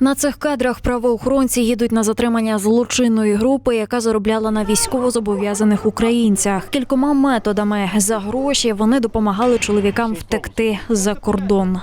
На цих кадрах правоохоронці їдуть на затримання злочинної групи, яка заробляла на військовозобов'язаних українцях. Кількома методами за гроші вони допомагали чоловікам втекти за кордон.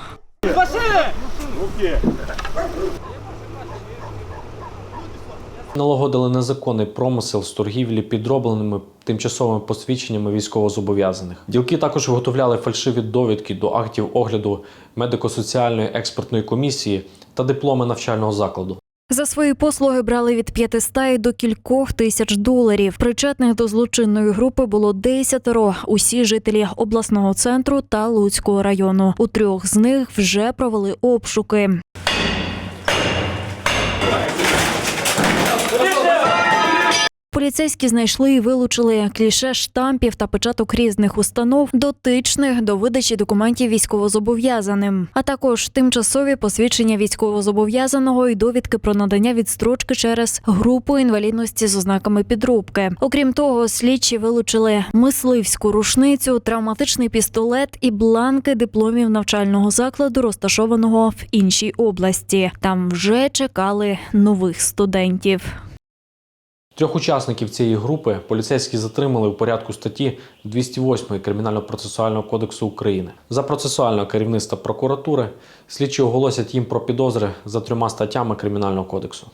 Налагодили незаконний промисел з торгівлі підробленими тимчасовими посвідченнями військовозобов'язаних. Ділки також виготовляли фальшиві довідки до актів огляду медико-соціальної експертної комісії та дипломи навчального закладу. За свої послуги брали від 500 і до кількох тисяч доларів. Причетних до злочинної групи було десятеро. Усі жителі обласного центру та Луцького району. У трьох з них вже провели обшуки. Поліцейські знайшли і вилучили кліше штампів та печаток різних установ, дотичних до видачі документів військовозобов'язаним, а також тимчасові посвідчення військовозобов'язаного і довідки про надання відстрочки через групу інвалідності з ознаками підробки. Окрім того, слідчі вилучили мисливську рушницю, травматичний пістолет і бланки дипломів навчального закладу, розташованого в іншій області. Там вже чекали нових студентів. Трьох учасників цієї групи поліцейські затримали у порядку статті 208 Кримінально-процесуального кодексу України. За процесуального керівництва прокуратури слідчі оголосять їм про підозри за трьома статтями Кримінального кодексу.